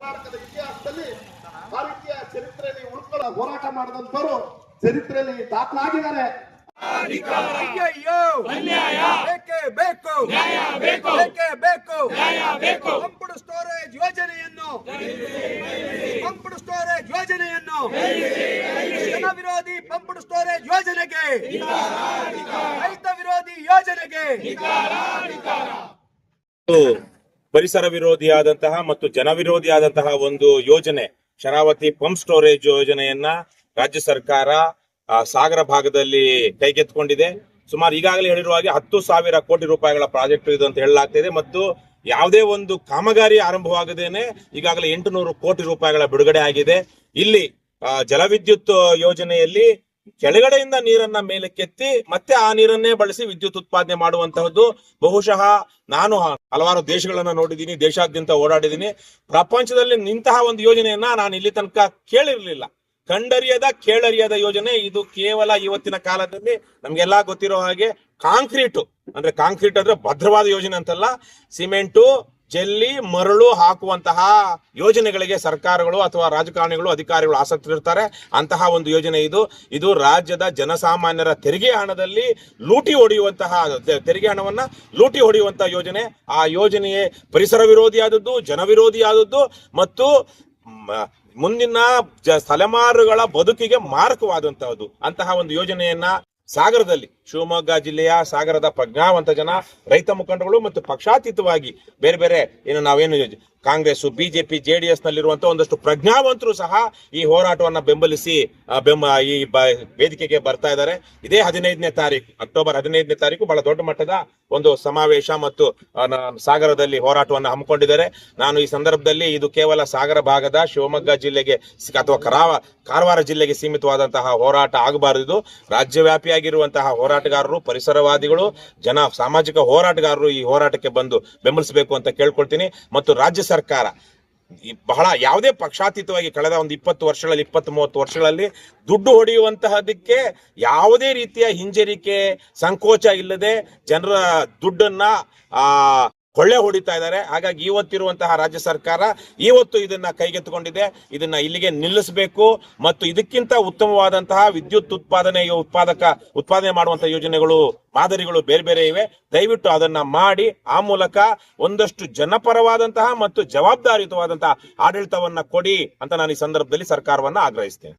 ಕರ್ನಾಟಕದ ಇತಿಹಾಸದಲ್ಲಿ ಭಾರತೀಯ ರೀತಿಯ ಚರಿತ್ರೆಯಲ್ಲಿ ಉಳ್ಕೊಳ್ಳೋ ಹೋರಾಟ ಮಾಡಿದಂತವರು ಚರಿತ್ರೆಯಲ್ಲಿ ದಾಖಲಾಗಿದ್ದಾರೆ. ಅಯ್ಯಯ್ಯೋ ಬೇಕೇ? ಬೇಕು! ಬೇಕೇ? ಬೇಕು! ಪಂಪುಡು ಸ್ಟೋರೇಜ್ ಯೋಜನೆಯನ್ನು ಪಂಪುಡ್ ಸ್ಟೋರೇಜ್ ಯೋಜನೆಯನ್ನು ಜನ ವಿರೋಧಿ ಪಂಪುಡ್ ಸ್ಟೋರೇಜ್ ಯೋಜನೆಗೆ ರೈತ ವಿರೋಧಿ ಯೋಜನೆಗೆ ಪರಿಸರ ವಿರೋಧಿಯಾದಂತಹ ಮತ್ತು ಜನ ವಿರೋಧಿಯಾದಂತಹ ಒಂದು ಯೋಜನೆ, ಶರಾವತಿ ಪಂಪ್ ಸ್ಟೋರೇಜ್ ಯೋಜನೆಯನ್ನ ರಾಜ್ಯ ಸರ್ಕಾರ ಸಾಗರ ಭಾಗದಲ್ಲಿ ಕೈಗೆತ್ತಿಕೊಂಡಿದೆ. ಸುಮಾರು ಈಗಾಗಲೇ ಹೇಳಿರುವ ಹಾಗೆ ಹತ್ತು ಸಾವಿರ ಕೋಟಿ ರೂಪಾಯಿಗಳ ಪ್ರಾಜೆಕ್ಟ್ ಇದು ಅಂತ ಹೇಳಲಾಗ್ತಿದೆ ಮತ್ತು ಯಾವುದೇ ಒಂದು ಕಾಮಗಾರಿ ಆರಂಭವಾಗದೇನೆ ಈಗಾಗಲೇ ಎಂಟುನೂರು ಕೋಟಿ ರೂಪಾಯಿಗಳ ಬಿಡುಗಡೆ ಆಗಿದೆ. ಇಲ್ಲಿ ಜಲವಿದ್ಯುತ್ ಯೋಜನೆಯಲ್ಲಿ ಕೆಳಗಡೆಯಿಂದ ನೀರನ್ನ ಮೇಲಕ್ಕೆತ್ತಿ ಮತ್ತೆ ಆ ನೀರನ್ನೇ ಬಳಸಿ ವಿದ್ಯುತ್ ಉತ್ಪಾದನೆ ಮಾಡುವಂತಹದ್ದು ಬಹುಶಃ ನಾನು ಹಲವಾರು ದೇಶಗಳನ್ನ ನೋಡಿದ್ದೀನಿ, ದೇಶಾದ್ಯಂತ ಓಡಾಡಿದ್ದೀನಿ. ಪ್ರಪಂಚದಲ್ಲಿ ನಿಂತಹ ಒಂದು ಯೋಜನೆಯನ್ನ ನಾನು ಇಲ್ಲಿ ತನಕ ಕೇಳಿರ್ಲಿಲ್ಲ. ಕಂಡರಿಯದ ಕೇಳರಿಯದ ಯೋಜನೆ ಇದು ಕೇವಲ ಇವತ್ತಿನ ಕಾಲದಲ್ಲಿ ನಮ್ಗೆಲ್ಲಾ ಗೊತ್ತಿರೋ ಹಾಗೆ ಕಾಂಕ್ರೀಟು. ಅಂದ್ರೆ ಕಾಂಕ್ರೀಟ್ ಅಂದ್ರೆ ಭದ್ರವಾದ ಯೋಜನೆ ಅಂತಲ್ಲ, ಸಿಮೆಂಟು ಜಲ್ಲಿ, ಮರಳು ಹಾಕುವಂತಹ ಯೋಜನೆಗಳಿಗೆ ಸರ್ಕಾರಗಳು ಅಥವಾ ರಾಜಕಾರಣಿಗಳು, ಅಧಿಕಾರಿಗಳು ಆಸಕ್ತಿ ಇರ್ತಾರೆ. ಅಂತಹ ಒಂದು ಯೋಜನೆ ಇದು. ಇದು ರಾಜ್ಯದ ಜನಸಾಮಾನ್ಯರ ತೆರಿಗೆ ಹಣದಲ್ಲಿ ಲೂಟಿ ಹೊಡೆಯುವಂತಹ ತೆರಿಗೆ ಹಣವನ್ನ ಲೂಟಿ ಹೊಡೆಯುವಂತಹ ಯೋಜನೆ. ಆ ಯೋಜನೆಯೇ ಪರಿಸರ ವಿರೋಧಿಯಾದದ್ದು ಜನವಿರೋಧಿಯಾದದ್ದು ಮತ್ತು ಮುಂದಿನ ತಲೆಮಾರುಗಳ ಬದುಕಿಗೆ ಮಾರಕವಾದಂತಹದ್ದು. ಅಂತಹ ಒಂದು ಯೋಜನೆಯನ್ನ ಸಾಗರದಲ್ಲಿ ಶಿವಮೊಗ್ಗ ಜಿಲ್ಲೆಯ ಸಾಗರದ ಪ್ರಜ್ಞಾವಂತ ಜನ ರೈತ ಮುಖಂಡಗಳು ಮತ್ತು ಪಕ್ಷಾತೀತವಾಗಿ ಬೇರೆ ಬೇರೆ ಏನು ನಾವೇನು ಕಾಂಗ್ರೆಸ್ ಬಿಜೆಪಿ, ಜೆಡಿಎಸ್ ನಲ್ಲಿರುವಂತಹ ಒಂದಷ್ಟು ಪ್ರಜ್ಞಾವಂತರು ಸಹ ಈ ಹೋರಾಟವನ್ನು ಬೆಂಬಲಿಸಿ ಬೆಂಬ, ಈ ವೇದಿಕೆಗೆ ಬರ್ತಾ ಇದ್ದಾರೆ. ಇದೇ ಹದಿನೈದನೇ ತಾರೀಕು ಅಕ್ಟೋಬರ್ ಹದಿನೈದನೇ ತಾರೀಕು ಬಹಳ ದೊಡ್ಡ ಮಟ್ಟದ ಒಂದು ಸಮಾವೇಶ ಮತ್ತು ಸಾಗರದಲ್ಲಿ ಹೋರಾಟವನ್ನು ಹಮ್ಮಿಕೊಂಡಿದ್ದಾರೆ. ನಾನು ಈ ಸಂದರ್ಭದಲ್ಲಿ ಇದು ಕೇವಲ ಸಾಗರ ಭಾಗದ ಶಿವಮೊಗ್ಗ ಜಿಲ್ಲೆಗೆ ಅಥವಾ ಕರಾವ, ಕಾರವಾರ ಜಿಲ್ಲೆಗೆ ಸೀಮಿತವಾದಂತಹ ಹೋರಾಟ ಆಗಬಾರದು ಇದು ರಾಜ್ಯವ್ಯಾಪಿಯಾಗಿರುವಂತಹ ಹೋರಾಟಗಾರರು, ಪರಿಸರವಾದಿಗಳು, ಜನ, ಸಾಮಾಜಿಕ ಹೋರಾಟಗಾರರು ಈ ಹೋರಾಟಕ್ಕೆ ಬಂದು ಬೆಂಬಲಿಸಬೇಕು ಅಂತ ಕೇಳ್ಕೊಳ್ತೀನಿ. ಮತ್ತು ರಾಜ್ಯ ಸರ್ಕಾರ. ಬಹಳ ಯಾವುದೇ ಪಕ್ಷಾತೀತವಾಗಿ ಕಳೆದ ಒಂದು ಇಪ್ಪತ್ತು ವರ್ಷಗಳಲ್ಲಿ, ಇಪ್ಪತ್ತು ಮೂವತ್ತು ವರ್ಷಗಳಲ್ಲಿ ದುಡ್ಡು ಹೊಡೆಯುವಂತಹದಕ್ಕೆ ಯಾವುದೇ ರೀತಿಯ ಹಿಂಜರಿಕೆ, ಸಂಕೋಚ ಇಲ್ಲದೆ ಜನರ ದುಡ್ಡನ್ನ ಕೊಳ್ಳೆ ಹೊಡಿತಾ ಇದ್ದಾರೆ. ಹಾಗಾಗಿ ಇವತ್ತಿರುವಂತಹ ರಾಜ್ಯ ಸರ್ಕಾರ ಇವತ್ತು ಇದನ್ನ ಕೈಗೆತ್ತಿಕೊಂಡಿದೆ. ಇದನ್ನ ಇಲ್ಲಿಗೆ ನಿಲ್ಲಿಸಬೇಕು. ಮತ್ತು ಇದಕ್ಕಿಂತ ಉತ್ತಮವಾದಂತಹ ವಿದ್ಯುತ್ ಉತ್ಪಾದನೆ, ಉತ್ಪಾದಕ, ಉತ್ಪಾದನೆ ಮಾಡುವಂತಹ ಯೋಜನೆಗಳು, ಮಾದರಿಗಳು ಬೇರೆ ಬೇರೆ ಇವೆ. ದಯವಿಟ್ಟು ಅದನ್ನ ಮಾಡಿ, ಆ ಮೂಲಕ ಒಂದಷ್ಟು ಜನಪರವಾದಂತಹ ಮತ್ತು ಜವಾಬ್ದಾರಿಯುತವಾದಂತಹ ಆಡಳಿತವನ್ನ ಕೊಡಿ ಅಂತ ನಾನು ಈ ಸಂದರ್ಭದಲ್ಲಿ ಸರ್ಕಾರವನ್ನ ಆಗ್ರಹಿಸ್ತೇನೆ.